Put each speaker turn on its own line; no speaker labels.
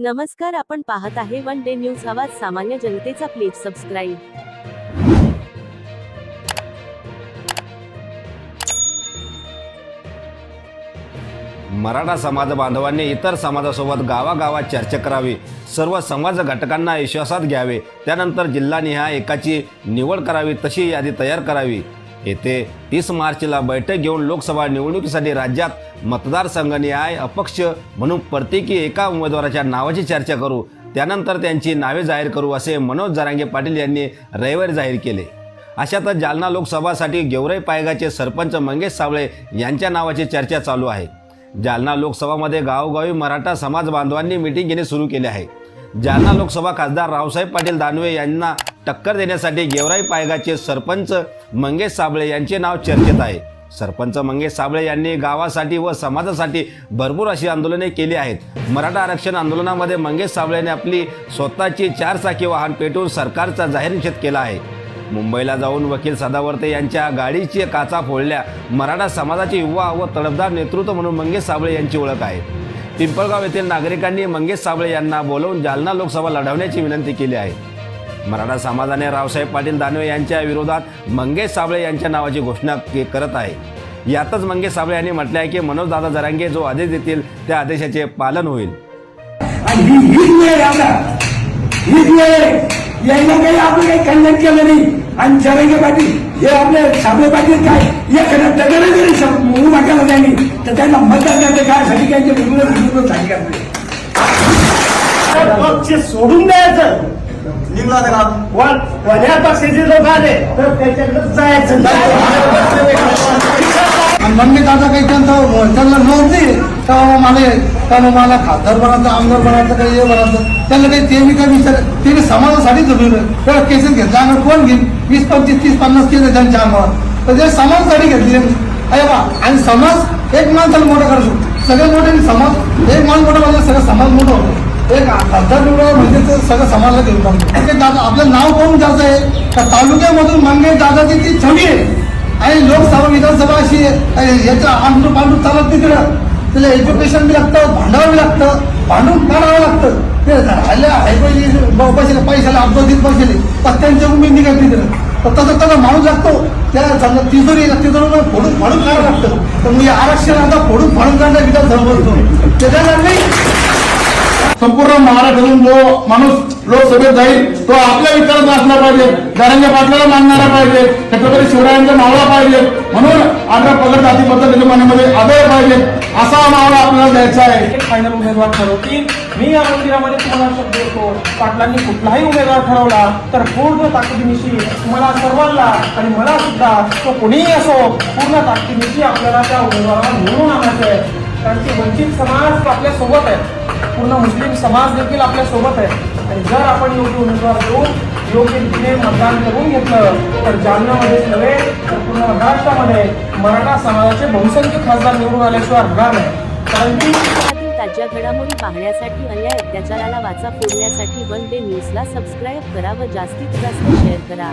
नमस्कार आपण पाहत आहे वन डे न्यूज आवाज सामान्य जनतेचा प्लीज सबस्क्राईब.
मराठा समाज बांधवांनी इतर समाजासोबत गावागावात चर्चा करावी. सर्व समाज घटकांना विश्वासात घ्यावे. त्यानंतर जिल्हानिहाय एकाची निवड करावी तशी यादी तयार करावी. येथे तीस मार्चला बैठक घेऊन लोकसभा निवडणुकीसाठी राज्यात मतदारसंघनिहाय अपक्ष म्हणून प्रत्येकी एका उमेदवाराच्या नावाची चर्चा करू त्यानंतर त्यांची नावे जाहीर करू असे मनोज जरांगे पाटील यांनी रविवारी जाहीर केले. अशातच जालना लोकसभासाठी गेवराई पायगाचे सरपंच मंगेश सावळे यांच्या नावाची चर्चा चालू आहे. जालना लोकसभामध्ये गावोगावी मराठा समाज बांधवांनी मिटिंग घेणे सुरू केले आहे. जालना लोकसभा खासदार रावसाहेब पाटील दानवे यांना टक्कर देण्यासाठी गेवराई पायगाचे सरपंच मंगेश साबळे यांचे नाव चर्चेत आहे. सरपंच मंगेश साबळे यांनी गावासाठी व समाजासाठी भरपूर अशी आंदोलने केली आहेत. मराठा आरक्षण आंदोलनामध्ये मंगेश साबळेने आपली स्वतःची चारचाकी वाहन पेटवून सरकारचा जाहीर निषेध केला आहे. मुंबईला जाऊन वकील सदावर्ते यांच्या गाडीची काचा फोडल्या मराठा समाजाचे युवा व तडफदार नेतृत्व म्हणून मंगेश साबळे यांची ओळख आहे. पिंपळगाव येथील नागरिकांनी मंगेश साबळे यांना बोलवून जालना लोकसभा लढवण्याची विनंती केली आहे. मराठा समाजाने रावसाहेब पाटील दानवे यांच्या विरोधात मंगेश साबळे यांच्या नावाची घोषणा के- करत आहे. यातच मंगेश साबळे यांनी म्हटले आहे की मनोज दादा जरांगे जो आदेश देतील त्या आदेशाचे पालन होईल.
यायला काही आपण काही खंडन केलं नाही. आणि जरंगे पाटील हे आपले साबळे पाटील काय? एखाद्या दगड जरी शब- उभा केला त्यांनी तर त्यांना मतदान करते काय साठी त्यांचे
पक्ष सोडून द्यायचं.
निघला का?
वन्या पक्षाचे लोक आले. तर त्याच्याकडे जायचं.
आणि दादा काही त्यांचं त्यांना नव्हती तेव्हा मला तेव्हा मला खासदार बनायचं आमदार बनायचं काही हे बनायचं. त्यांना काही ते मी काही विचार ते मी समाजासाठी जरूर तेव्हा केसेस घेतला. आणि कोण घेईन वीस पंचवीस तीस पन्नास केले त्यांच्या अंगावर तर ते समाजासाठी घेतली अरे बा आणि समाज एक माणसाला मोठा करू शकतो. सगळे मोठे समाज एक माणूस मोठा म्हणजे सगळं समाज मोठं होतो. एक खासदार निवडा म्हणजे ते सगळं समाजाला घेऊन टाकतो. ते दादा आपलं नाव कोण जायचं आहे? का तालुक्यामधून मंगे दादाची ती छवी आहे. आणि लोकसभा विधानसभा अशी आहे. याचं आंदोलन पांडून चालत तिकडं. त्याला एज्युकेशन बी लागतं भांडावं बी लागतं भांडून काढावं लागतं. ते राहिल्या आहे पैशाला पैशाला अपघातीत पैशाले पत्त्यांचे उमेद निघत तिकडं. तर तसं त्याला माणूस लागतो. त्या समजा तिजोरी तिजोरी फोडून फाडून काढावं लागतं. तर मी आरक्षण आता फोडून फाडून काढणं विधानसभा बोलतो त्याच्या नाही? संपूर्ण महाराष्ट्रातून जो माणूस लोकसभेत जाईल तो आपल्या विचारात असला पाहिजे दारंग्या पाटलाला मानणारा पाहिजे छत्रपती शिवरायांचा मावळा पाहिजे म्हणून आपल्या पगड जातीबद्दल निर्माणामध्ये मनामध्ये आदर पाहिजे असा मावळा आपल्याला द्यायचा आहे.
फायनल उमेदवार ठरवतील. मी या मंदिरामध्ये तुम्हाला शब्द देतो. पाटलांनी कुठलाही उमेदवार ठरवला तर पूर्ण ताकदीनिशी तुम्हाला सर्वांना आणि मला सुद्धा तो कोणीही असो पूर्ण ताकदीनिशी आपल्याला त्या उमेदवाराला निवडून आणायचं आहे. कारण की वंचित समाज आपल्यासोबत आहे. पूर्ण मुस्लिम समाज देखील आपल्यासोबत आहे. आणि जर आपण योग्य उमेदवार देऊन योग्य रीतीने मतदान करून घेतलं तर जालन्यामध्येच नव्हे तर पूर्ण महाराष्ट्रामध्ये मराठा समाजाचे बहुसंख्य खासदार निवडून आल्याशिवाय राहणार नाही. कारण की
ताज्या घडामोडी पाहण्यासाठी अन्याय अत्याचाराला वाचा फोडण्यासाठी वन डे न्यूजला सबस्क्राईब करा व जास्तीत जास्त शेअर करा.